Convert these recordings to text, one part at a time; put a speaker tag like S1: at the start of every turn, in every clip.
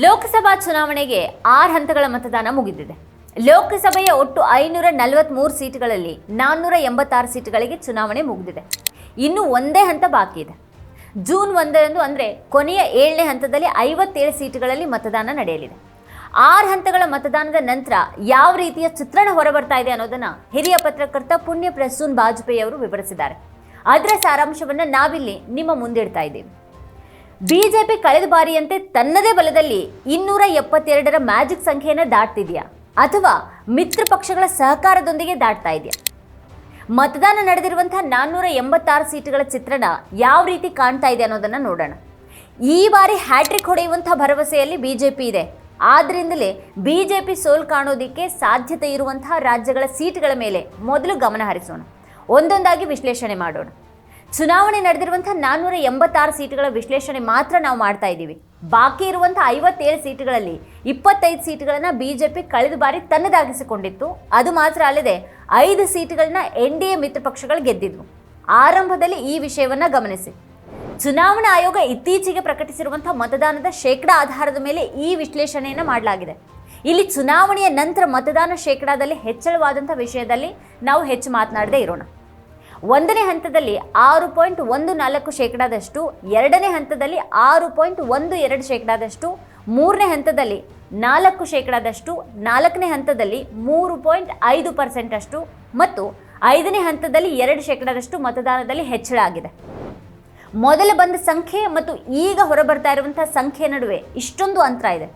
S1: ಲೋಕಸಭಾ ಚುನಾವಣೆಗೆ ಆರು ಹಂತಗಳ ಮತದಾನ ಮುಗಿದಿದೆ. ಲೋಕಸಭೆಯ ಒಟ್ಟು ಐನೂರ ನಲವತ್ತ್ಮೂರು ಸೀಟುಗಳಲ್ಲಿ ನಾನ್ನೂರ ಎಂಬತ್ತಾರು ಸೀಟುಗಳಿಗೆ ಚುನಾವಣೆ ಮುಗಿದಿದೆ. ಇನ್ನು ಒಂದೇ ಹಂತ ಬಾಕಿ ಇದೆ. ಜೂನ್ ಒಂದರಂದು ಅಂದರೆ ಕೊನೆಯ ಏಳನೇ ಹಂತದಲ್ಲಿ ಐವತ್ತೇಳು ಸೀಟುಗಳಲ್ಲಿ ಮತದಾನ ನಡೆಯಲಿದೆ. ಆರು ಹಂತಗಳ ಮತದಾನದ ನಂತರ ಯಾವ ರೀತಿಯ ಚಿತ್ರಣ ಹೊರಬರ್ತಾ ಇದೆ ಅನ್ನೋದನ್ನು ಹಿರಿಯ ಪತ್ರಕರ್ತ ಪುಣ್ಯ ಪ್ರಸೂನ್ ಬಾಜಪೇಯಿ ಅವರು ವಿವರಿಸಿದ್ದಾರೆ. ಅದರ ಸಾರಾಂಶವನ್ನು ನಾವಿಲ್ಲಿ ನಿಮ್ಮ ಮುಂದಿಡ್ತಾ ಇದ್ದೀವಿ. ಬಿಜೆಪಿ ಕಳೆದ ಬಾರಿಯಂತೆ ತನ್ನದೇ ಬಲದಲ್ಲಿ ಇನ್ನೂರ ಎಪ್ಪತ್ತೆರಡರ ಮ್ಯಾಜಿಕ್ ಸಂಖ್ಯೆಯನ್ನು ದಾಟ್ತಿದೆಯಾ? ಅಥವಾ ಮಿತ್ರ ಪಕ್ಷಗಳ ಸಹಕಾರದೊಂದಿಗೆ ದಾಟ್ತಾ ಇದೆಯಾ? ಮತದಾನ ನಡೆದಿರುವಂತಹ ನಾನ್ನೂರ ಎಂಬತ್ತಾರು ಸೀಟುಗಳ ಚಿತ್ರಣ ಯಾವ ರೀತಿ ಕಾಣ್ತಾ ಇದೆ ಅನ್ನೋದನ್ನು ನೋಡೋಣ. ಈ ಬಾರಿ ಹ್ಯಾಟ್ರಿಕ್ ಹೊಡೆಯುವಂಥ ಭರವಸೆಯಲ್ಲಿ ಬಿಜೆಪಿ ಇದೆ. ಆದ್ರಿಂದಲೇ ಬಿಜೆಪಿ ಸೋಲ್ ಕಾಣೋದಕ್ಕೆ ಸಾಧ್ಯತೆ ಇರುವಂತಹ ರಾಜ್ಯಗಳ ಸೀಟುಗಳ ಮೇಲೆ ಮೊದಲು ಗಮನ ಹರಿಸೋಣ. ಒಂದೊಂದಾಗಿ ವಿಶ್ಲೇಷಣೆ ಮಾಡೋಣ. ಚುನಾವಣೆ ನಡೆದಿರುವಂತಹ ನಾನ್ನೂರ ಎಂಬತ್ತಾರು ಸೀಟುಗಳ ವಿಶ್ಲೇಷಣೆ ಮಾತ್ರ ನಾವು ಮಾಡ್ತಾ ಇದ್ದೀವಿ. ಬಾಕಿ ಇರುವಂತಹ ಐವತ್ತೇಳು ಸೀಟುಗಳಲ್ಲಿ ಇಪ್ಪತ್ತೈದು ಸೀಟುಗಳನ್ನು ಬಿಜೆಪಿ ಕಳೆದ ಬಾರಿ ತನ್ನದಾಗಿಸಿಕೊಂಡಿತ್ತು. ಅದು ಮಾತ್ರ ಅಲ್ಲದೆ ಐದು ಸೀಟುಗಳನ್ನ ಎನ್ ಡಿ ಎ ಮಿತ್ರ ಪಕ್ಷಗಳು ಗೆದ್ದಿದ್ವು. ಆರಂಭದಲ್ಲಿ ಈ ವಿಷಯವನ್ನ ಗಮನಿಸಿ. ಚುನಾವಣಾ ಆಯೋಗ ಇತ್ತೀಚೆಗೆ ಪ್ರಕಟಿಸಿರುವಂತಹ ಮತದಾನದ ಶೇಕಡಾ ಆಧಾರದ ಮೇಲೆ ಈ ವಿಶ್ಲೇಷಣೆಯನ್ನು ಮಾಡಲಾಗಿದೆ. ಇಲ್ಲಿ ಚುನಾವಣೆಯ ನಂತರ ಮತದಾನ ಶೇಕಡಾದಲ್ಲಿ ಹೆಚ್ಚಳವಾದಂಥ ವಿಷಯದಲ್ಲಿ ನಾವು ಹೆಚ್ಚು ಮಾತನಾಡದೇ ಇರೋಣ. ಒಂದನೇ ಹಂತದಲ್ಲಿ ಆರು ಪಾಯಿಂಟ್ ಒಂದು ನಾಲ್ಕು ಶೇಕಡಾದಷ್ಟು, ಎರಡನೇ ಹಂತದಲ್ಲಿ ಆರು ಪಾಯಿಂಟ್ ಒಂದು ಎರಡು ಶೇಕಡಾದಷ್ಟು, ಮೂರನೇ ಹಂತದಲ್ಲಿ ನಾಲ್ಕು ಶೇಕಡಾದಷ್ಟು, ನಾಲ್ಕನೇ ಹಂತದಲ್ಲಿ ಮೂರು ಪಾಯಿಂಟ್ ಐದು ಪರ್ಸೆಂಟ್ ಅಷ್ಟು ಮತ್ತು ಐದನೇ ಹಂತದಲ್ಲಿ ಎರಡು ಶೇಕಡಾದಷ್ಟು ಮತದಾನದಲ್ಲಿ ಹೆಚ್ಚಳ ಆಗಿದೆ. ಮೊದಲು ಬಂದ ಸಂಖ್ಯೆ ಮತ್ತು ಈಗ ಹೊರಬರ್ತಾ ಇರುವಂತಹ ಸಂಖ್ಯೆ ನಡುವೆ ಇಷ್ಟೊಂದು ಅಂತರ ಇದೆ.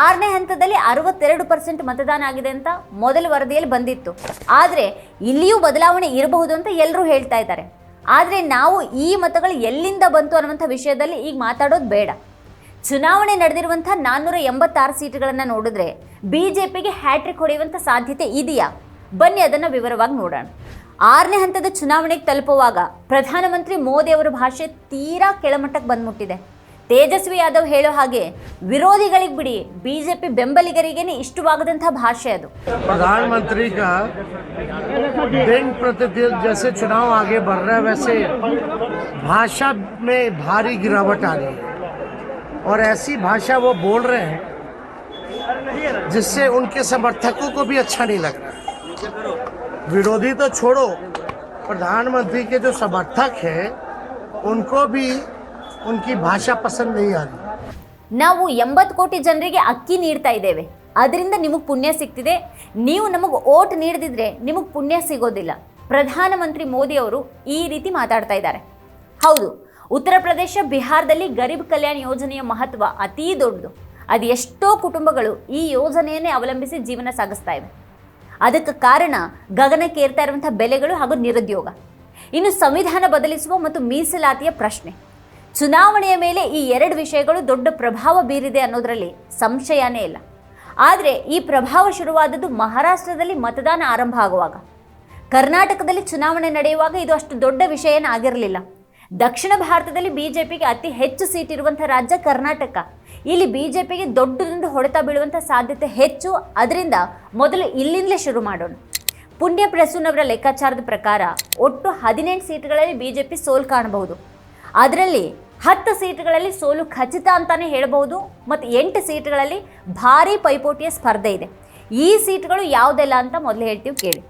S1: ಆರನೇ ಹಂತದಲ್ಲಿ ಅರವತ್ತೆರಡು ಪರ್ಸೆಂಟ್ ಮತದಾನ ಆಗಿದೆ ಅಂತ ಮೊದಲ ವರದಿಯಲ್ಲಿ ಬಂದಿತ್ತು. ಆದರೆ ಇಲ್ಲಿಯೂ ಬದಲಾವಣೆ ಇರಬಹುದು ಅಂತ ಎಲ್ಲರೂ ಹೇಳ್ತಾ ಇದ್ದಾರೆ. ಆದರೆ ನಾವು ಈ ಮತಗಳು ಎಲ್ಲಿಂದ ಬಂತು ಅನ್ನುವಂಥ ವಿಷಯದಲ್ಲಿ ಈಗ ಮಾತಾಡೋದು ಬೇಡ. ಚುನಾವಣೆ ನಡೆದಿರುವಂಥ ನಾನ್ನೂರ ಎಂಬತ್ತಾರು ಸೀಟುಗಳನ್ನು ನೋಡಿದ್ರೆ ಬಿ ಜೆ ಪಿಗೆ ಹ್ಯಾಟ್ರಿಕ್ ಹೊಡೆಯುವಂಥ ಸಾಧ್ಯತೆ ಇದೆಯಾ? ಬನ್ನಿ ಅದನ್ನು ವಿವರವಾಗಿ ನೋಡೋಣ. ಆರನೇ ಹಂತದ ಚುನಾವಣೆಗೆ ತಲುಪುವಾಗ ಪ್ರಧಾನಮಂತ್ರಿ ಮೋದಿ ಅವರ ಭಾಷೆ ತೀರಾ ಕೆಳಮಟ್ಟಕ್ಕೆ ಬಂದ್ಮುಟ್ಟಿದೆ. ತೇಜಸ್ವಿ ಯಾದವ್ ಹೇಳೋ ಹಾಗೆ ವಿರೋಧಿಗಳಿಗೆ ಬಿಡಿ ಬಿಜೆಪಿ ಬೆಂಬಲಿಗರಿಗೇನೆ ಇಷ್ಟವಾಗದಂಥ ಭಾಷೆ ಅದು
S2: प्रधानमंत्री का दिन प्रतिदिन जैसे चुनाव आगे बढ़ रहा है वैसे भाषा में भारी गिरावट आ रही है और ऐसी भाषा वो बोल रहे हैं जिससे उनके समर्थकों को भी अच्छा नहीं लग रहा विरोधी तो छोड़ो प्रधानमंत्री के जो समर्थक हैं उनको भी उनकी भाषा पसंद नहीं आ रही
S1: ನಾವು ಎಂಬತ್ತು ಕೋಟಿ ಜನರಿಗೆ ಅಕ್ಕಿ ನೀಡ್ತಾ ಇದ್ದೇವೆ ಅದರಿಂದ ನಿಮಗೆ ಪುಣ್ಯ ಸಿಗ್ತಿದೆ ನೀವು ನಮಗೆ ಓಟ್ ನೀಡದಿದ್ರೆ ನಿಮಗೆ ಪುಣ್ಯ ಸಿಗೋದಿಲ್ಲ ಪ್ರಧಾನಮಂತ್ರಿ ಮೋದಿ ಅವರು ಈ ರೀತಿ ಮಾತಾಡ್ತಾ ಇದ್ದಾರೆ ಹೌದು ಉತ್ತರ ಪ್ರದೇಶ ಬಿಹಾರದಲ್ಲಿ ಗರೀಬ್ ಕಲ್ಯಾಣ ಯೋಜನೆಯ ಮಹತ್ವ ಅತೀ ದೊಡ್ಡದು ಅದು ಎಷ್ಟೋ ಕುಟುಂಬಗಳು ಈ ಯೋಜನೆಯನ್ನೇ ಅವಲಂಬಿಸಿ ಜೀವನ ಸಾಗಿಸ್ತಾ ಇವೆ ಅದಕ್ಕೆ ಕಾರಣ ಗಗನಕ್ಕೇರ್ತಾ ಇರುವಂಥ ಬೆಲೆಗಳು ಹಾಗೂ ನಿರುದ್ಯೋಗ ಇನ್ನು ಸಂವಿಧಾನ ಬದಲಿಸುವ ಮತ್ತು ಮೀಸಲಾತಿಯ ಪ್ರಶ್ನೆ ಚುನಾವಣೆಯ ಮೇಲೆ ಈ ಎರಡು ವಿಷಯಗಳು ದೊಡ್ಡ ಪ್ರಭಾವ ಬೀರಿದೆ ಅನ್ನೋದರಲ್ಲಿ ಸಂಶಯನೇ ಇಲ್ಲ. ಆದರೆ ಈ ಪ್ರಭಾವ ಶುರುವಾದದ್ದು ಮಹಾರಾಷ್ಟ್ರದಲ್ಲಿ ಮತದಾನ ಆರಂಭ ಆಗುವಾಗ. ಕರ್ನಾಟಕದಲ್ಲಿ ಚುನಾವಣೆ ನಡೆಯುವಾಗ ಇದು ಅಷ್ಟು ದೊಡ್ಡ ವಿಷಯ ಆಗಿರಲಿಲ್ಲ. ದಕ್ಷಿಣ ಭಾರತದಲ್ಲಿ ಬಿಜೆಪಿಗೆ ಅತಿ ಹೆಚ್ಚು ಸೀಟ್ ಇರುವಂಥ ರಾಜ್ಯ ಕರ್ನಾಟಕ. ಇಲ್ಲಿ ಬಿಜೆಪಿಗೆ ದೊಡ್ಡದೊಂದು ಹೊಡೆತ ಬೀಳುವಂಥ ಸಾಧ್ಯತೆ ಹೆಚ್ಚು. ಅದರಿಂದ ಮೊದಲು ಇಲ್ಲಿಂದಲೇ ಶುರು ಮಾಡೋಣ. ಪುಣ್ಯ ಪ್ರಸೂನ್ ಅವರ ಲೆಕ್ಕಾಚಾರದ ಪ್ರಕಾರ ಒಟ್ಟು ಹದಿನೆಂಟು ಸೀಟ್ಗಳಲ್ಲಿ ಬಿಜೆಪಿ ಸೋಲು ಕಾಣಬಹುದು. ಅದರಲ್ಲಿ ಹತ್ತು ಸೀಟ್ಗಳಲ್ಲಿ ಸೋಲು ಖಚಿತ ಅಂತಲೇ ಹೇಳಬಹುದು ಮತ್ತು ಎಂಟು ಸೀಟ್ಗಳಲ್ಲಿ ಭಾರೀ ಪೈಪೋಟಿಯ ಸ್ಪರ್ಧೆ ಇದೆ. ಈ ಸೀಟ್ಗಳು ಯಾವುದೆಲ್ಲ ಅಂತ ಮೊದಲು ಹೇಳ್ತೀವಿ ಕೇಳಿ.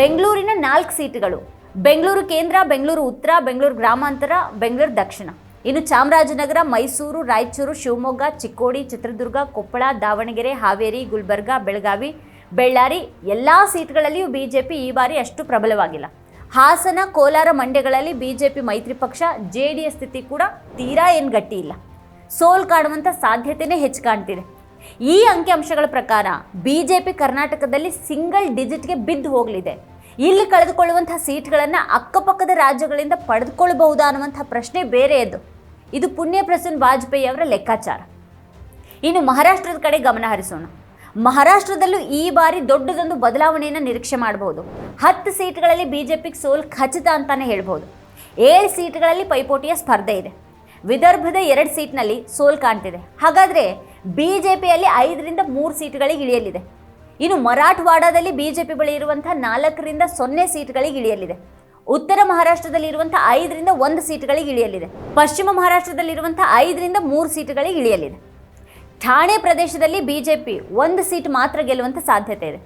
S1: ಬೆಂಗಳೂರಿನ ನಾಲ್ಕು ಸೀಟುಗಳು. ಬೆಂಗಳೂರು ಕೇಂದ್ರ, ಬೆಂಗಳೂರು ಉತ್ತರ, ಬೆಂಗಳೂರು ಗ್ರಾಮಾಂತರ, ಬೆಂಗಳೂರು ದಕ್ಷಿಣ. ಇನ್ನು ಚಾಮರಾಜನಗರ, ಮೈಸೂರು, ರಾಯಚೂರು, ಶಿವಮೊಗ್ಗ, ಚಿಕ್ಕೋಡಿ, ಚಿತ್ರದುರ್ಗ, ಕೊಪ್ಪಳ, ದಾವಣಗೆರೆ, ಹಾವೇರಿ, ಗುಲ್ಬರ್ಗ, ಬೆಳಗಾವಿ, ಬೆಳ್ಳಾರಿ ಎಲ್ಲ ಸೀಟ್ಗಳಲ್ಲಿಯೂ ಬಿಜೆಪಿ ಈ ಬಾರಿ ಅಷ್ಟು ಪ್ರಬಲವಾಗಿಲ್ಲ. ಹಾಸನ ಕೋಲಾರ ಮಂಡ್ಯಗಳಲ್ಲಿ ಬಿಜೆಪಿ ಮೈತ್ರಿ ಪಕ್ಷ ಜೆ ಡಿ ಎಸ್ ಸ್ಥಿತಿ ಕೂಡ ತೀರಾ ಏನು ಗಟ್ಟಿ ಇಲ್ಲ. ಸೋಲ್ ಕಾಣುವಂಥ ಸಾಧ್ಯತೆಯೇ ಹೆಚ್ಚು ಕಾಣ್ತಿದೆ. ಈ ಅಂಕಿಅಂಶಗಳ ಪ್ರಕಾರ ಬಿಜೆಪಿ ಕರ್ನಾಟಕದಲ್ಲಿ ಸಿಂಗಲ್ ಡಿಜಿಟ್ಗೆ ಬಿದ್ದು ಹೋಗಲಿದೆ. ಇಲ್ಲಿ ಕಳೆದುಕೊಳ್ಳುವಂಥ ಸೀಟ್ಗಳನ್ನು ಅಕ್ಕಪಕ್ಕದ ರಾಜ್ಯಗಳಿಂದ ಪಡೆದುಕೊಳ್ಳಬಹುದಾ ಅನ್ನುವಂಥ ಪ್ರಶ್ನೆ ಬೇರೆ ಎದ್ದು, ಇದು ಪುಣ್ಯ ಪ್ರಸನ್ನ ವಾಜಪೇಯಿ ಅವರ ಲೆಕ್ಕಾಚಾರ. ಇನ್ನು ಮಹಾರಾಷ್ಟ್ರದ ಕಡೆ ಗಮನ ಹರಿಸೋಣ. ಮಹಾರಾಷ್ಟ್ರದಲ್ಲೂ ಈ ಬಾರಿ ದೊಡ್ಡದೊಂದು ಬದಲಾವಣೆಯನ್ನು ನಿರೀಕ್ಷೆ ಮಾಡಬಹುದು ಹತ್ತು ಸೀಟ್ಗಳಲ್ಲಿ ಬಿಜೆಪಿಗೆ ಸೋಲ್ ಖಚಿತ ಅಂತಾನೆ ಹೇಳ್ಬೋದು. ಏಳು ಸೀಟ್ಗಳಲ್ಲಿ ಪೈಪೋಟಿಯ ಸ್ಪರ್ಧೆ ಇದೆ. ವಿದರ್ಭದ ಎರಡು ಸೀಟ್ನಲ್ಲಿ ಸೋಲ್ ಕಾಣ್ತಿದೆ. ಹಾಗಾದರೆ ಬಿಜೆಪಿಯಲ್ಲಿ ಐದರಿಂದ ಮೂರು ಸೀಟ್ಗಳಿಗೆ ಇಳಿಯಲಿದೆ ಇನ್ನು ಮರಾಠವಾಡದಲ್ಲಿ ಬಿಜೆಪಿ ಬಳಿ ಇರುವಂಥ ನಾಲ್ಕರಿಂದ ಸೊನ್ನೆ ಸೀಟ್ಗಳಿಗೆ ಇಳಿಯಲಿದೆ ಉತ್ತರ ಮಹಾರಾಷ್ಟ್ರದಲ್ಲಿ ಇರುವಂಥ ಐದರಿಂದ ಒಂದು ಸೀಟ್ಗಳಿಗೆ ಇಳಿಯಲಿದೆ ಪಶ್ಚಿಮ ಮಹಾರಾಷ್ಟ್ರದಲ್ಲಿ ಇರುವಂತಹ ಐದರಿಂದ ಮೂರು ಸೀಟ್ಗಳಿಗೆ ಇಳಿಯಲಿದೆ ಠಾಣೆ ಪ್ರದೇಶದಲ್ಲಿ ಬಿಜೆಪಿ ಒಂದು ಸೀಟ್ ಮಾತ್ರ ಗೆಲ್ಲುವಂಥ ಸಾಧ್ಯತೆ ಇದೆ.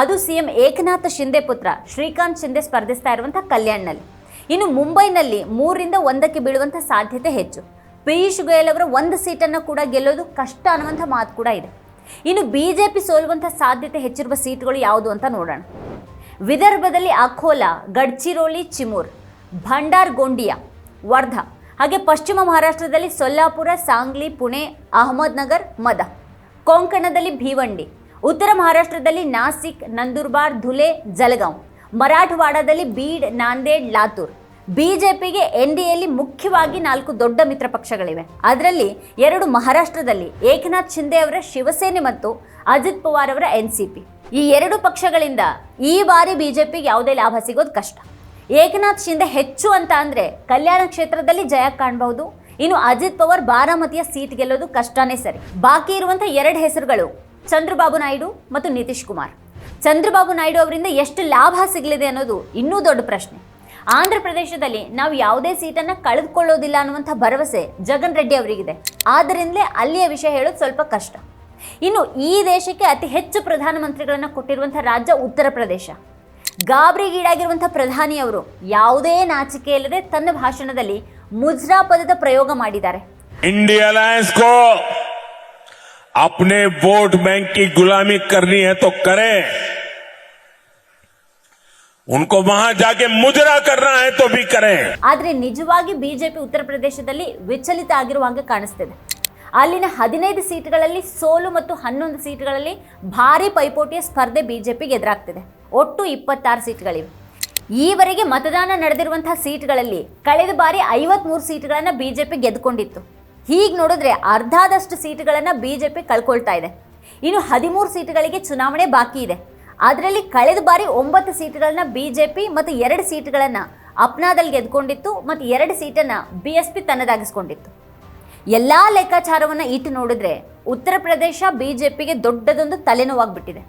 S1: ಅದು ಸಿಎಂ ಏಕನಾಥ್ ಶಿಂದೆ ಪುತ್ರ ಶ್ರೀಕಾಂತ್ ಶಿಂದೆ ಸ್ಪರ್ಧಿಸ್ತಾ ಇರುವಂಥ ಕಲ್ಯಾಣ್ನಲ್ಲಿ. ಇನ್ನು ಮುಂಬೈನಲ್ಲಿ ಮೂರರಿಂದ ಒಂದಕ್ಕೆ ಬೀಳುವಂಥ ಸಾಧ್ಯತೆ ಹೆಚ್ಚು. ಪಿಯೂಷ್ ಗೋಯಲ್ ಅವರ ಒಂದು ಸೀಟನ್ನು ಕೂಡ ಗೆಲ್ಲೋದು ಕಷ್ಟ ಅನ್ನುವಂಥ ಮಾತು ಕೂಡ ಇದೆ. ಇನ್ನು ಬಿಜೆಪಿ ಸೋಲುವಂಥ ಸಾಧ್ಯತೆ ಹೆಚ್ಚಿರುವ ಸೀಟ್ಗಳು ಯಾವುದು ಅಂತ ನೋಡೋಣ. ವಿದರ್ಭದಲ್ಲಿ ಅಖೋಲಾ ಗಡ್ಚಿರೋಲಿ, ಚಿಮೂರ್, ಭಂಡಾರ್, ಗೊಂಡಿಯಾ, ವರ್ಧಾ. ಹಾಗೆ ಪಶ್ಚಿಮ ಮಹಾರಾಷ್ಟ್ರದಲ್ಲಿ ಸೊಲ್ಲಾಪುರ, ಸಾಂಗ್ಲಿ, ಪುಣೆ, ಅಹಮದ್ನಗರ್, ಮದ. ಕೊಂಕಣದಲ್ಲಿ ಭೀವಂಡಿ. ಉತ್ತರ ಮಹಾರಾಷ್ಟ್ರದಲ್ಲಿ ನಾಸಿಕ್, ನಂದೂರ್ಬಾರ್, ಧುಲೆ, ಜಲಗಾಂವ್. ಮರಾಠವಾಡದಲ್ಲಿ ಬೀಡ್, ನಾಂದೇಡ್, ಲಾತೂರ್. ಬಿಜೆಪಿಗೆ ಎನ್ ಡಿ ಎಲ್ಲಿ ಮುಖ್ಯವಾಗಿ ನಾಲ್ಕು ದೊಡ್ಡ ಮಿತ್ರ ಪಕ್ಷಗಳಿವೆ. ಅದರಲ್ಲಿ ಎರಡು ಮಹಾರಾಷ್ಟ್ರದಲ್ಲಿ, ಏಕನಾಥ್ ಶಿಂದೆ ಅವರ ಶಿವಸೇನೆ ಮತ್ತು ಅಜಿತ್ ಪವಾರ್ ಅವರ ಎನ್ ಸಿ ಪಿ. ಈ ಎರಡು ಪಕ್ಷಗಳಿಂದ ಈ ಬಾರಿ ಬಿಜೆಪಿಗೆ ಯಾವುದೇ ಲಾಭ ಸಿಗೋದು ಕಷ್ಟ. ಏಕನಾಥ್ ಶಿಂದೆ ಹೆಚ್ಚು ಅಂತ ಅಂದರೆ ಕಲ್ಯಾಣ ಕ್ಷೇತ್ರದಲ್ಲಿ ಜಯ ಕಾಣಬಹುದು. ಇನ್ನು ಅಜಿತ್ ಪವಾರ್ ಬಾರಾಮತಿಯ ಸೀಟ್ ಗೆಲ್ಲೋದು ಕಷ್ಟನೇ ಸರಿ. ಬಾಕಿ ಇರುವಂಥ ಎರಡು ಹೆಸರುಗಳು ಚಂದ್ರಬಾಬು ನಾಯ್ಡು ಮತ್ತು ನಿತೀಶ್ ಕುಮಾರ್. ಚಂದ್ರಬಾಬು ನಾಯ್ಡು ಅವರಿಂದ ಎಷ್ಟು ಲಾಭ ಸಿಗಲಿದೆ ಅನ್ನೋದು ಇನ್ನೂ ದೊಡ್ಡ ಪ್ರಶ್ನೆ. ಆಂಧ್ರ ಪ್ರದೇಶದಲ್ಲಿ ನಾವು ಯಾವುದೇ ಸೀಟನ್ನು ಕಳೆದುಕೊಳ್ಳೋದಿಲ್ಲ ಅನ್ನುವಂಥ ಭರವಸೆ ಜಗನ್ ರೆಡ್ಡಿ ಅವರಿಗಿದೆ. ಆದ್ದರಿಂದಲೇ ಅಲ್ಲಿಯ ವಿಷಯ ಹೇಳೋದು ಸ್ವಲ್ಪ ಕಷ್ಟ. ಇನ್ನು ಈ ದೇಶಕ್ಕೆ ಅತಿ ಹೆಚ್ಚು ಪ್ರಧಾನಮಂತ್ರಿಗಳನ್ನು ಕೊಟ್ಟಿರುವಂಥ ರಾಜ್ಯ ಉತ್ತರ ಪ್ರದೇಶ. ಗಾಬರಿಗೀಡಾಗಿರುವಂಥ ಪ್ರಧಾನಿಯವರು ಯಾವುದೇ ನಾಚಿಕೆ ಇಲ್ಲದೆ ತನ್ನ ಭಾಷಣದಲ್ಲಿ ಮುಜ್ರಾ ಪದದ ಪ್ರಯೋಗ ಮಾಡಿದ್ದಾರೆ
S3: इंडिया अलायंस को अपने वोट बैंक की गुलामी करनी है तो करें उनको वहां जाके मुजरा करना है तो भी करें
S1: ಆದರೆ ನಿಜವಾಗಿ ಬಿಜೆಪಿ ಉತ್ತರ ಪ್ರದೇಶದಲ್ಲಿ ವಿಚಲಿತ ಆಗಿರುವ ಹಾಗೆ ಕಾಣಿಸ್ತಿದೆ ಅಲ್ಲಿನ ಹದಿನೈದು ಸೀಟ್ಗಳಲ್ಲಿ ಸೋಲು ಮತ್ತು ಹನ್ನೊಂದು ಸೀಟ್ಗಳಲ್ಲಿ ಭಾರಿ ಪೈಪೋಟಿಯ ಸ್ಪರ್ಧೆ ಬಿಜೆಪಿಗೆ ಎದುರಾಗ್ತಿದೆ ಒಟ್ಟು ಇಪ್ಪತ್ತಾರು ಸೀಟ್ಗಳಿವೆ. ಈವರೆಗೆ ಮತದಾನ ನಡೆದಿರುವಂತಹ ಸೀಟ್ಗಳಲ್ಲಿ ಕಳೆದ ಬಾರಿ ಐವತ್ಮೂರು ಸೀಟ್ಗಳನ್ನು ಬಿಜೆಪಿ ಗೆದ್ದುಕೊಂಡಿತ್ತು. ಹೀಗೆ ನೋಡಿದ್ರೆ ಅರ್ಧದಷ್ಟು ಸೀಟ್ಗಳನ್ನು ಬಿಜೆಪಿ ಕಳ್ಕೊಳ್ತಾ ಇದೆ. ಇನ್ನು ಹದಿಮೂರು ಸೀಟ್ಗಳಿಗೆ ಚುನಾವಣೆ ಬಾಕಿ ಇದೆ. ಅದರಲ್ಲಿ ಕಳೆದ ಬಾರಿ ಒಂಬತ್ತು ಸೀಟ್ಗಳನ್ನ ಬಿಜೆಪಿ ಮತ್ತು ಎರಡು ಸೀಟ್ಗಳನ್ನು ಅಪ್ನಾದಲ್ಲಿ ಗೆದ್ಕೊಂಡಿತ್ತು ಮತ್ತು ಎರಡು ಸೀಟನ್ನು ಬಿ ಎಸ್ ಪಿ ತನ್ನದಾಗಿಸ್ಕೊಂಡಿತ್ತು. ಎಲ್ಲ ಲೆಕ್ಕಾಚಾರವನ್ನು ಇಟ್ಟು ನೋಡಿದ್ರೆ ಉತ್ತರ ಪ್ರದೇಶ ಬಿಜೆಪಿಗೆ ದೊಡ್ಡದೊಂದು ತಲೆನೋವಾಗ್ಬಿಟ್ಟಿದೆ.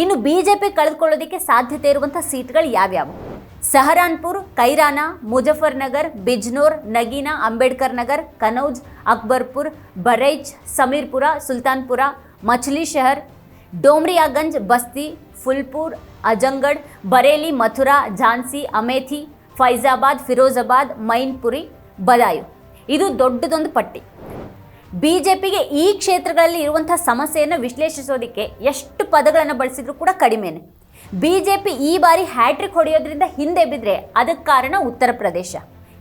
S1: ಇನ್ನು ಬಿಜೆಪಿ ಕಳೆದುಕೊಳ್ಳೋದಕ್ಕೆ ಸಾಧ್ಯತೆ ಇರುವಂಥ ಸೀಟ್ಗಳು ಯಾವ್ಯಾವು? ಸಹರಾನ್ಪುರ್, ಕೈರಾನ, ಮುಜಫರ್ನಗರ್, ಬಿಜ್ನೋರ್, ನಗೀನಾ, ಅಂಬೇಡ್ಕರ್ ನಗರ್, ಕನೌಜ್, ಅಕ್ಬರ್ಪುರ್, ಬರೈಚ್, ಸಮೀರ್ಪುರ, ಸುಲ್ತಾನ್ಪುರ, ಮಚ್ಲಿ ಶಹರ್, ಡೋಮ್ರಿಯಾಗಂಜ್, ಬಸ್ತಿ, ಫುಲ್ಪುರ್, ಅಜಂಗಡ್, ಬರೇಲಿ, ಮಥುರಾ, ಝಾನ್ಸಿ, ಅಮೇಥಿ, ಫೈಜಾಬಾದ್, ಫಿರೋಜಾಬಾದ್, ಮೈನ್ಪುರಿ, ಬದಾಯು. ಇದು ದೊಡ್ಡದೊಂದು ಪಟ್ಟಿ. ಬಿಜೆಪಿಗೆ ಈ ಕ್ಷೇತ್ರಗಳಲ್ಲಿ ಇರುವಂಥ ಸಮಸ್ಯೆಯನ್ನು ವಿಶ್ಲೇಷಿಸೋದಕ್ಕೆ ಎಷ್ಟು ಪದಗಳನ್ನು ಬಳಸಿದ್ರು ಕೂಡ ಕಡಿಮೆನೆ. ಬಿಜೆಪಿ ಈ ಬಾರಿ ಹ್ಯಾಟ್ರಿಕ್ ಹೊಡೆಯೋದ್ರಿಂದ ಹಿಂದೆ ಬಿದ್ದರೆ ಅದಕ್ಕೆ ಕಾರಣ ಉತ್ತರ ಪ್ರದೇಶ.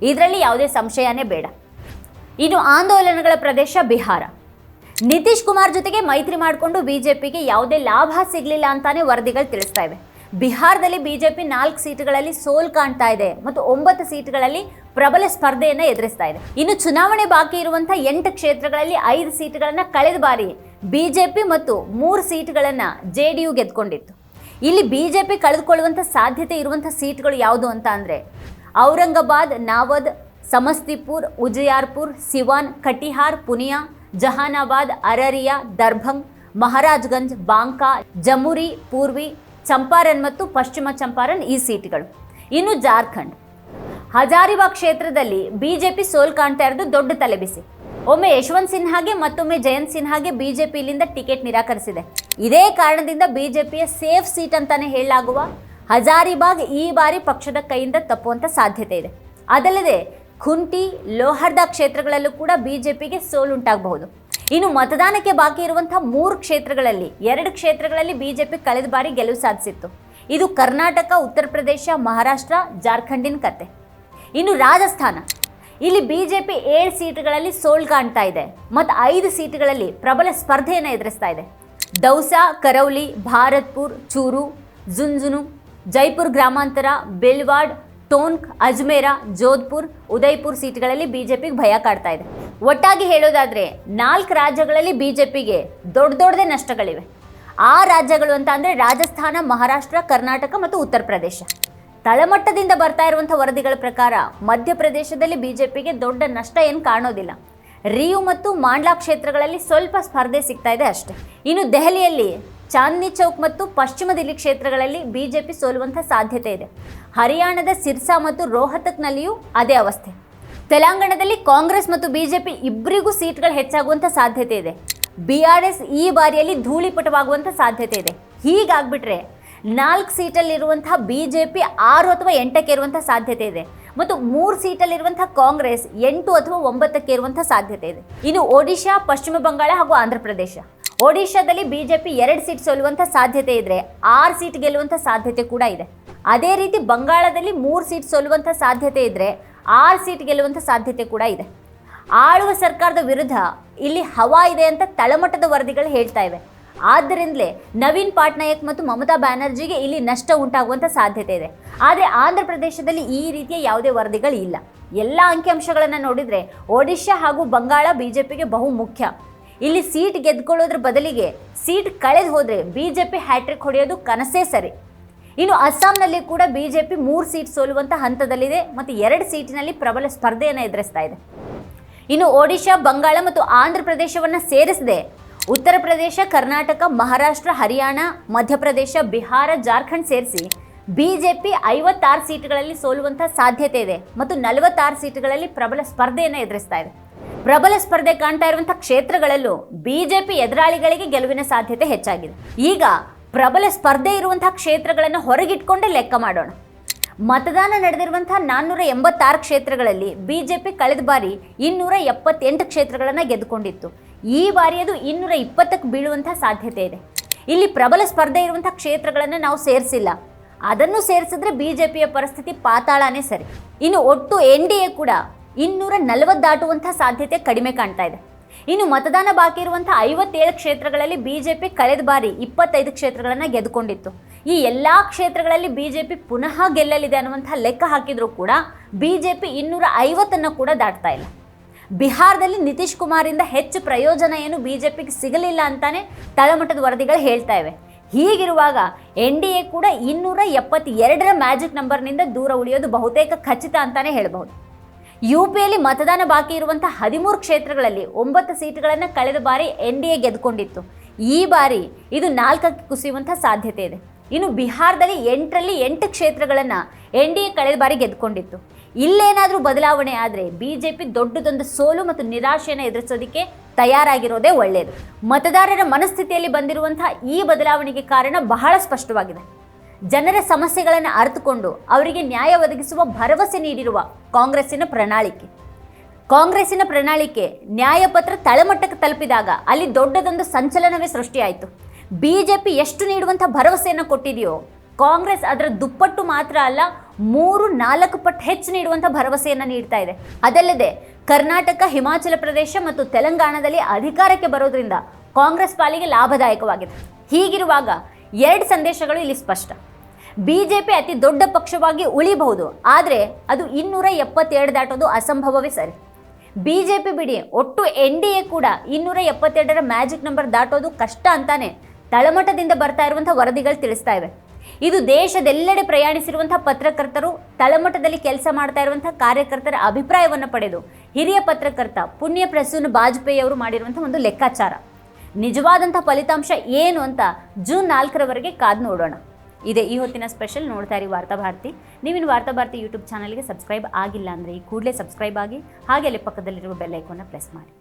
S1: ಇದರಲ್ಲಿ ಯಾವುದೇ ಸಂಶಯನೇ ಬೇಡ. ಇನ್ನು ಆಂದೋಲನಗಳ ಪ್ರದೇಶ ಬಿಹಾರ. ನಿತೀಶ್ ಕುಮಾರ್ ಜೊತೆಗೆ ಮೈತ್ರಿ ಮಾಡಿಕೊಂಡು ಬಿಜೆಪಿಗೆ ಯಾವುದೇ ಲಾಭ ಸಿಗಲಿಲ್ಲ ಅಂತಾನೆ ವರದಿಗಳು ತಿಳಿಸ್ತಾ ಇವೆ. ಬಿಹಾರದಲ್ಲಿ ಬಿಜೆಪಿ ನಾಲ್ಕು ಸೀಟುಗಳಲ್ಲಿ ಸೋಲ್ ಕಾಣ್ತಾ ಇದೆ ಮತ್ತು ಒಂಬತ್ತು ಸೀಟುಗಳಲ್ಲಿ ಪ್ರಬಲ ಸ್ಪರ್ಧೆಯನ್ನು ಎದುರಿಸ್ತಾ ಇದೆ. ಇನ್ನು ಚುನಾವಣೆ ಬಾಕಿ ಇರುವಂತಹ ಎಂಟು ಕ್ಷೇತ್ರಗಳಲ್ಲಿ ಐದು ಸೀಟುಗಳನ್ನು ಕಳೆದ ಬಾರಿ ಬಿಜೆಪಿ ಮತ್ತು ಮೂರು ಸೀಟುಗಳನ್ನು ಜೆ ಡಿ ಯು ಗೆದ್ಕೊಂಡಿತ್ತು. ಇಲ್ಲಿ ಬಿಜೆಪಿ ಕಳೆದುಕೊಳ್ಳುವಂಥ ಸಾಧ್ಯತೆ ಇರುವಂಥ ಸೀಟ್ಗಳು ಯಾವುದು ಅಂತ ಅಂದರೆ ಔರಂಗಾಬಾದ್, ನಾವದ್, ಸಮಸ್ತಿಪುರ್, ಉಜಯಾರ್ಪುರ್, ಸಿವಾನ್, ಕಟಿಹಾರ್, ಪುನಿಯಾ, ಜಹಾನಾಬಾದ್, ಅರರಿಯಾ, ದರ್ಭಂಗ್, ಮಹಾರಾಜ್ಗಂಜ್, ಬಾಂಕಾ, ಜಮುರಿ, ಪೂರ್ವಿ, ಚಂಪಾರನ್ ಮತ್ತು ಪಶ್ಚಿಮ ಚಂಪಾರನ್ ಈ ಸೀಟ್ಗಳು. ಇನ್ನು ಜಾರ್ಖಂಡ್. ಹಜಾರಿಬಾಗ್ ಕ್ಷೇತ್ರದಲ್ಲಿ ಬಿಜೆಪಿ ಸೋಲ್ ಕಾಣ್ತಾ ಇರೋದು ದೊಡ್ಡ ತಲೆಬಿಸಿ. ಒಮ್ಮೆ ಯಶವಂತ್ ಸಿನ್ಹಾಗೆ, ಮತ್ತೊಮ್ಮೆ ಜಯಂತ್ ಸಿನ್ಹಾಗೆ ಬಿಜೆಪಿ ಇಲ್ಲಿಂದ ಟಿಕೆಟ್ ನಿರಾಕರಿಸಿದೆ. ಇದೇ ಕಾರಣದಿಂದ ಬಿಜೆಪಿಯ ಸೇಫ್ ಸೀಟ್ ಅಂತಾನೆ ಹೇಳಲಾಗುವ ಹಜಾರಿಬಾಗ್ ಈ ಬಾರಿ ಪಕ್ಷದ ಕೈಯಿಂದ ತಪ್ಪುವಂತ ಸಾಧ್ಯತೆ ಇದೆ. ಅದಲ್ಲದೆ ಖುಂಟಿ, ಲೋಹರ್ದಾ ಕ್ಷೇತ್ರಗಳಲ್ಲೂ ಕೂಡ ಬಿಜೆಪಿಗೆ ಸೋಲುಂಟಾಗಬಹುದು ಇನ್ನು ಮತದಾನಕ್ಕೆ ಬಾಕಿ ಇರುವಂತಹ ಮೂರು ಕ್ಷೇತ್ರಗಳಲ್ಲಿ, ಎರಡು ಕ್ಷೇತ್ರಗಳಲ್ಲಿ ಬಿಜೆಪಿ ಕಳೆದ ಬಾರಿ ಗೆಲುವು ಸಾಧಿಸಿತ್ತು. ಇದು ಕರ್ನಾಟಕ, ಉತ್ತರ ಪ್ರದೇಶ, ಮಹಾರಾಷ್ಟ್ರ, ಜಾರ್ಖಂಡಿನ ಕತೆ. ಇನ್ನು ರಾಜಸ್ಥಾನ. ಇಲ್ಲಿ ಬಿ ಜೆ ಪಿ ಏಳು ಸೀಟುಗಳಲ್ಲಿ ಸೋಲ್ ಕಾಣ್ತಾ ಇದೆ. ಮತ್ತು ಐದು ಸೀಟುಗಳಲ್ಲಿ ಪ್ರಬಲ ಸ್ಪರ್ಧೆಯನ್ನು ಎದುರಿಸ್ತಾ ಇದೆ. ದೌಸಾ, ಕರೌಲಿ, ಭಾರತ್ಪುರ್, ಚೂರು ಝುಂಝುನು ಜೈಪುರ್ ಗ್ರಾಮಾಂತರ, ಬೆಲ್ವಾಡ್, ಟೋನ್ಕ್, ಅಜ್ಮೇರ, ಜೋಧ್ಪುರ್ ಉದಯ್ಪುರ್ ಸೀಟ್ಗಳಲ್ಲಿ ಬಿ ಜೆ ಪಿಗೆ ಭಯ ಕಾಡ್ತಾ ಇದೆ. ಒಟ್ಟಾಗಿ ಹೇಳೋದಾದರೆ ನಾಲ್ಕು ರಾಜ್ಯಗಳಲ್ಲಿ ಬಿ ಜೆ ಪಿಗೆ ದೊಡ್ಡ ದೊಡ್ಡದೇ ನಷ್ಟಗಳಿವೆ. ಆ ರಾಜ್ಯಗಳು ಅಂತ ಅಂದರೆ ರಾಜಸ್ಥಾನ, ಮಹಾರಾಷ್ಟ್ರ, ಕರ್ನಾಟಕ ಮತ್ತು ಉತ್ತರ ಪ್ರದೇಶ. ತಳಮಟ್ಟದಿಂದ ಬರ್ತಾ ಇರುವಂಥ ವರದಿಗಳ ಪ್ರಕಾರ ಮಧ್ಯಪ್ರದೇಶದಲ್ಲಿ ಬಿಜೆಪಿಗೆ ದೊಡ್ಡ ನಷ್ಟ ಏನು ಕಾಣೋದಿಲ್ಲ. ರಿಯು ಮತ್ತು ಮಾಂಡ್ಲಾ ಕ್ಷೇತ್ರಗಳಲ್ಲಿ ಸ್ವಲ್ಪ ಸ್ಪರ್ಧೆ ಸಿಗ್ತಾ ಇದೆ ಅಷ್ಟೇ. ಇನ್ನು ದೆಹಲಿಯಲ್ಲಿ ಚಾಂದ್ನಿ ಚೌಕ್ ಮತ್ತು ಪಶ್ಚಿಮ ದಿಲ್ಲಿ ಕ್ಷೇತ್ರಗಳಲ್ಲಿ ಬಿಜೆಪಿ ಸೋಲುವಂಥ ಸಾಧ್ಯತೆ ಇದೆ. ಹರಿಯಾಣದ ಸಿರ್ಸಾ ಮತ್ತು ರೋಹತಕ್ನಲ್ಲಿಯೂ ಅದೇ ಅವಸ್ಥೆ. ತೆಲಂಗಾಣದಲ್ಲಿ ಕಾಂಗ್ರೆಸ್ ಮತ್ತು ಬಿಜೆಪಿ ಇಬ್ಬರಿಗೂ ಸೀಟ್ಗಳು ಹೆಚ್ಚಾಗುವಂಥ ಸಾಧ್ಯತೆ ಇದೆ. ಬಿ ಆರ್ ಎಸ್ ಈ ಬಾರಿಯಲ್ಲಿ ಧೂಳಿಪಟವಾಗುವಂಥ ಸಾಧ್ಯತೆ ಇದೆ. ಹೀಗಾಗ್ಬಿಟ್ರೆ ನಾಲ್ಕು ಸೀಟಲ್ಲಿರುವಂತಹ ಬಿ ಜೆ ಪಿ ಆರು ಅಥವಾ ಎಂಟಕ್ಕೆ ಇರುವಂಥ ಸಾಧ್ಯತೆ ಇದೆ. ಮತ್ತು ಮೂರು ಸೀಟಲ್ಲಿರುವಂಥ ಕಾಂಗ್ರೆಸ್ ಎಂಟು ಅಥವಾ ಒಂಬತ್ತಕ್ಕೆ ಇರುವಂಥ ಸಾಧ್ಯತೆ ಇದೆ. ಇನ್ನು ಒಡಿಶಾ, ಪಶ್ಚಿಮ ಬಂಗಾಳ ಹಾಗೂ ಆಂಧ್ರ ಪ್ರದೇಶ. ಒಡಿಶಾದಲ್ಲಿ ಬಿ ಜೆ ಪಿ ಎರಡು ಸೀಟ್ ಸೋಲುವಂಥ ಸಾಧ್ಯತೆ ಇದ್ರೆ ಆರು ಸೀಟ್ ಗೆಲ್ಲುವಂಥ ಸಾಧ್ಯತೆ ಕೂಡ ಇದೆ. ಅದೇ ರೀತಿ ಬಂಗಾಳದಲ್ಲಿ ಮೂರು ಸೀಟ್ ಸೋಲುವಂಥ ಸಾಧ್ಯತೆ ಇದ್ರೆ ಆರು ಸೀಟ್ ಗೆಲ್ಲುವಂಥ ಸಾಧ್ಯತೆ ಕೂಡ ಇದೆ. ಆಳುವ ಸರ್ಕಾರದ ವಿರುದ್ಧ ಇಲ್ಲಿ ಹವಾ ಇದೆ ಅಂತ ತಳಮಟ್ಟದ ವರದಿಗಳು ಹೇಳ್ತಾ ಇವೆ. ಆದ್ದರಿಂದಲೇ ನವೀನ್ ಪಟ್ನಾಯಕ್ ಮತ್ತು ಮಮತಾ ಬ್ಯಾನರ್ಜಿಗೆ ಇಲ್ಲಿ ನಷ್ಟ ಉಂಟಾಗುವಂಥ ಸಾಧ್ಯತೆ ಇದೆ. ಆದರೆ ಆಂಧ್ರ ಪ್ರದೇಶದಲ್ಲಿ ಈ ರೀತಿಯ ಯಾವುದೇ ವರದಿಗಳು ಇಲ್ಲ ಎಲ್ಲ ಅಂಕಿಅಂಶಗಳನ್ನು ನೋಡಿದರೆ ಒಡಿಶಾ ಹಾಗೂ ಬಂಗಾಳ ಬಿಜೆಪಿಗೆ ಬಹು ಮುಖ್ಯ. ಇಲ್ಲಿ ಸೀಟ್ ಗೆದ್ಕೊಳ್ಳೋದ್ರ ಬದಲಿಗೆ ಸೀಟ್ ಕಳೆದು ಹೋದರೆ ಬಿಜೆಪಿ ಹ್ಯಾಟ್ರಿಕ್ ಹೊಡೆಯೋದು ಕನಸೇ ಸರಿ. ಇನ್ನು ಅಸ್ಸಾಂನಲ್ಲಿ ಕೂಡ ಬಿಜೆಪಿ ಮೂರು ಸೀಟ್ ಸೋಲುವಂಥ ಹಂತದಲ್ಲಿದೆ ಮತ್ತು ಎರಡು ಸೀಟಿನಲ್ಲಿ ಪ್ರಬಲ ಸ್ಪರ್ಧೆಯನ್ನು ಎದುರಿಸ್ತಾ ಇದೆ. ಇನ್ನು ಒಡಿಶಾ, ಬಂಗಾಳ ಮತ್ತು ಆಂಧ್ರ ಪ್ರದೇಶವನ್ನು ಸೇರಿಸದೆ ಉತ್ತರ ಪ್ರದೇಶ, ಕರ್ನಾಟಕ, ಮಹಾರಾಷ್ಟ್ರ, ಹರಿಯಾಣ ಮಧ್ಯಪ್ರದೇಶ ಬಿಹಾರ, ಜಾರ್ಖಂಡ್ ಸೇರಿಸಿ ಬಿಜೆಪಿ ಐವತ್ತಾರು ಸೀಟ್ಗಳಲ್ಲಿ ಸೋಲುವಂಥ ಸಾಧ್ಯತೆ ಇದೆ ಮತ್ತು ನಲವತ್ತಾರು ಸೀಟ್ಗಳಲ್ಲಿ ಪ್ರಬಲ ಸ್ಪರ್ಧೆಯನ್ನು ಎದುರಿಸ್ತಾ ಇದೆ. ಪ್ರಬಲ ಸ್ಪರ್ಧೆ ಕಾಣ್ತಾ ಇರುವಂಥ ಕ್ಷೇತ್ರಗಳಲ್ಲೂ ಬಿಜೆಪಿ ಎದುರಾಳಿಗಳಿಗೆ ಗೆಲುವಿನ ಸಾಧ್ಯತೆ ಹೆಚ್ಚಾಗಿದೆ. ಈಗ ಪ್ರಬಲ ಸ್ಪರ್ಧೆ ಇರುವಂತಹ ಕ್ಷೇತ್ರಗಳನ್ನು ಹೊರಗಿಟ್ಕೊಂಡೇ ಲೆಕ್ಕ ಮಾಡೋಣ. ಮತದಾನ ನಡೆದಿರುವಂತಹ ನಾನ್ನೂರ ಎಂಬತ್ತಾರು ಕ್ಷೇತ್ರಗಳಲ್ಲಿ ಬಿಜೆಪಿ ಕಳೆದ ಬಾರಿ ಇನ್ನೂರ ಎಪ್ಪತ್ತೆಂಟು ಕ್ಷೇತ್ರಗಳನ್ನು ಗೆದ್ದುಕೊಂಡಿತ್ತು. ಈ ಬಾರಿ ಅದು ಇನ್ನೂರ ಇಪ್ಪತ್ತಕ್ಕೆ ಬೀಳುವಂಥ ಸಾಧ್ಯತೆ ಇದೆ. ಇಲ್ಲಿ ಪ್ರಬಲ ಸ್ಪರ್ಧೆ ಇರುವಂಥ ಕ್ಷೇತ್ರಗಳನ್ನು ನಾವು ಸೇರಿಸಿಲ್ಲ. ಅದನ್ನು ಸೇರಿಸಿದ್ರೆ ಬಿ ಜೆ ಪಿಯ ಪರಿಸ್ಥಿತಿ ಪಾತಾಳನೇ ಸರಿ. ಇನ್ನು ಒಟ್ಟು ಎನ್ ಡಿ ಎ ಕೂಡ ಇನ್ನೂರ ನಲವತ್ತು ದಾಟುವಂಥ ಸಾಧ್ಯತೆ ಕಡಿಮೆ ಕಾಣ್ತಾ ಇದೆ. ಇನ್ನು ಮತದಾನ ಬಾಕಿ ಇರುವಂಥ ಐವತ್ತೇಳು ಕ್ಷೇತ್ರಗಳಲ್ಲಿ ಬಿ ಜೆ ಪಿ ಕಳೆದ ಬಾರಿ ಇಪ್ಪತ್ತೈದು ಕ್ಷೇತ್ರಗಳನ್ನು ಗೆದ್ದುಕೊಂಡಿತ್ತು. ಈ ಎಲ್ಲ ಕ್ಷೇತ್ರಗಳಲ್ಲಿ ಬಿ ಜೆ ಪಿ ಪುನಃ ಗೆಲ್ಲಲಿದೆ ಅನ್ನುವಂಥ ಲೆಕ್ಕ ಹಾಕಿದರೂ ಕೂಡ ಬಿ ಜೆ ಪಿ ಇನ್ನೂರ ಐವತ್ತನ್ನು ಕೂಡ ದಾಟ್ತಾ ಇಲ್ಲ. ಬಿಹಾರದಲ್ಲಿ ನಿತೀಶ್ ಕುಮಾರಿಂದ ಹೆಚ್ಚು ಪ್ರಯೋಜನ ಏನು ಬಿಜೆಪಿಗೆ ಸಿಗಲಿಲ್ಲ ಅಂತಾನೆ ತಳಮಟ್ಟದ ವರದಿಗಳು ಹೇಳ್ತಾ ಇವೆ. ಹೀಗಿರುವಾಗ ಎನ್ ಡಿ ಎ ಕೂಡ ಇನ್ನೂರ ಎಪ್ಪತ್ತೆರಡರ ಮ್ಯಾಜಿಕ್ ನಂಬರ್ನಿಂದ ದೂರ ಉಳಿಯೋದು ಬಹುತೇಕ ಖಚಿತ ಅಂತಾನೆ ಹೇಳಬಹುದು. ಯು ಪಿಯಲ್ಲಿ ಮತದಾನ ಬಾಕಿ ಇರುವಂಥ ಹದಿಮೂರು ಕ್ಷೇತ್ರಗಳಲ್ಲಿ ಒಂಬತ್ತು ಸೀಟುಗಳನ್ನು ಕಳೆದ ಬಾರಿ ಎನ್ ಡಿ ಎ ಗೆದ್ದುಕೊಂಡಿತ್ತು. ಈ ಬಾರಿ ಇದು ನಾಲ್ಕಕ್ಕೆ ಕುಸಿಯುವಂಥ ಸಾಧ್ಯತೆ ಇದೆ. ಇನ್ನು ಬಿಹಾರದಲ್ಲಿ ಎಂಟರಲ್ಲಿ ಎಂಟು ಕ್ಷೇತ್ರಗಳನ್ನು ಎನ್ ಡಿ ಎ ಕಳೆದ ಬಾರಿ ಗೆದ್ದುಕೊಂಡಿತ್ತು. ಇಲ್ಲೇನಾದರೂ ಬದಲಾವಣೆ ಆದರೆ ಬಿ ಜೆ ಪಿ ದೊಡ್ಡದೊಂದು ಸೋಲು ಮತ್ತು ನಿರಾಶೆಯನ್ನು ಎದುರಿಸೋದಕ್ಕೆ ತಯಾರಾಗಿರೋದೇ ಒಳ್ಳೆಯದು ಮತದಾರರ ಮನಸ್ಥಿತಿಯಲ್ಲಿ ಬಂದಿರುವಂತಹ ಈ ಬದಲಾವಣೆಗೆ ಕಾರಣ ಬಹಳ ಸ್ಪಷ್ಟವಾಗಿದೆ. ಜನರ ಸಮಸ್ಯೆಗಳನ್ನು ಅರಿತುಕೊಂಡು ಅವರಿಗೆ ನ್ಯಾಯ ಒದಗಿಸುವ ಭರವಸೆ ನೀಡಿರುವ ಕಾಂಗ್ರೆಸ್ಸಿನ ಪ್ರಣಾಳಿಕೆ. ಕಾಂಗ್ರೆಸ್ಸಿನ ಪ್ರಣಾಳಿಕೆ ನ್ಯಾಯಪತ್ರ ತಳಮಟ್ಟಕ್ಕೆ ತಲುಪಿದಾಗ ಅಲ್ಲಿ ದೊಡ್ಡದೊಂದು ಸಂಚಲನವೇ ಸೃಷ್ಟಿಯಾಯಿತು. ಬಿ ಜೆ ಪಿ ಎಷ್ಟು ನೀಡುವಂಥ ಭರವಸೆಯನ್ನು ಕೊಟ್ಟಿದೆಯೋ ಕಾಂಗ್ರೆಸ್ ಅದರ ದುಪ್ಪಟ್ಟು ಮಾತ್ರ ಅಲ್ಲ, ಮೂರು, ನಾಲ್ಕು ಪಟ್ಟು ಹೆಚ್ಚು ನೀಡುವಂಥ ಭರವಸೆಯನ್ನು ನೀಡ್ತಾ ಇದೆ. ಅದಲ್ಲದೆ, ಕರ್ನಾಟಕ, ಹಿಮಾಚಲ ಪ್ರದೇಶ ಮತ್ತು ತೆಲಂಗಾಣದಲ್ಲಿ ಅಧಿಕಾರಕ್ಕೆ ಬರೋದ್ರಿಂದ ಕಾಂಗ್ರೆಸ್ ಪಾಲಿಗೆ ಲಾಭದಾಯಕವಾಗಿದೆ. ಹೀಗಿರುವಾಗ ಎರಡು ಸಂದೇಶಗಳು ಇಲ್ಲಿ ಸ್ಪಷ್ಟ. ಬಿಜೆಪಿ ಅತಿ ದೊಡ್ಡ ಪಕ್ಷವಾಗಿ ಉಳಿಬಹುದು, ಆದರೆ ಅದು ಇನ್ನೂರ ಎಪ್ಪತ್ತೆರಡು ದಾಟೋದು ಅಸಂಭವವೇ ಸರಿ. ಬಿಜೆಪಿ ಬಿಡಿ, ಒಟ್ಟು ಎನ್ ಡಿ ಎ ಕೂಡ ಇನ್ನೂರ ಎಪ್ಪತ್ತೆರಡರ ಮ್ಯಾಜಿಕ್ ನಂಬರ್ ದಾಟೋದು ಕಷ್ಟ ಅಂತಾನೆ ತಳಮಟ್ಟದಿಂದ ಬರ್ತಾ ಇರುವಂಥ ವರದಿಗಳು ತಿಳಿಸ್ತಾ ಇವೆ. ಇದು ದೇಶದೆಲ್ಲೆಡೆ ಪ್ರಯಾಣಿಸಿರುವಂತಹ ಪತ್ರಕರ್ತರು, ತಳಮಟ್ಟದಲ್ಲಿ ಕೆಲಸ ಮಾಡ್ತಾ ಇರುವಂತಹ ಕಾರ್ಯಕರ್ತರ ಅಭಿಪ್ರಾಯವನ್ನು ಪಡೆದು, ಹಿರಿಯ ಪತ್ರಕರ್ತ ಪುಣ್ಯ ಪ್ರಸೂನ್ ಬಾಜಪೇಯಿ ಅವರು ಮಾಡಿರುವಂಥ ಒಂದು ಲೆಕ್ಕಾಚಾರ. ನಿಜವಾದಂಥ ಫಲಿತಾಂಶ ಏನು ಅಂತ ಜೂನ್ ನಾಲ್ಕರವರೆಗೆ ಕಾದು ನೋಡೋಣ. ಇದೆ ಈ ಹೊತ್ತಿನ ಸ್ಪೆಷಲ್ ನೋಡ್ತಾ ಇರಿ ವಾರ್ತಾಭಾರತಿ ನೀವಿನ ವಾರ್ತಾಭಾರತಿ ಯೂಟ್ಯೂಬ್ ಚಾನಲ್ಗೆ ಸಬ್ಸ್ಕ್ರೈಬ್ ಆಗಿಲ್ಲ ಅಂದರೆ ಕೂಡಲೇ ಸಬ್ಸ್ಕ್ರೈಬ್ ಆಗಿ, ಹಾಗೆ ಅಲ್ಲಿ ಪಕ್ಕದಲ್ಲಿರುವ ಬೆಲ್ ಐಕಾನ್ನ ಪ್ರೆಸ್ ಮಾಡಿ.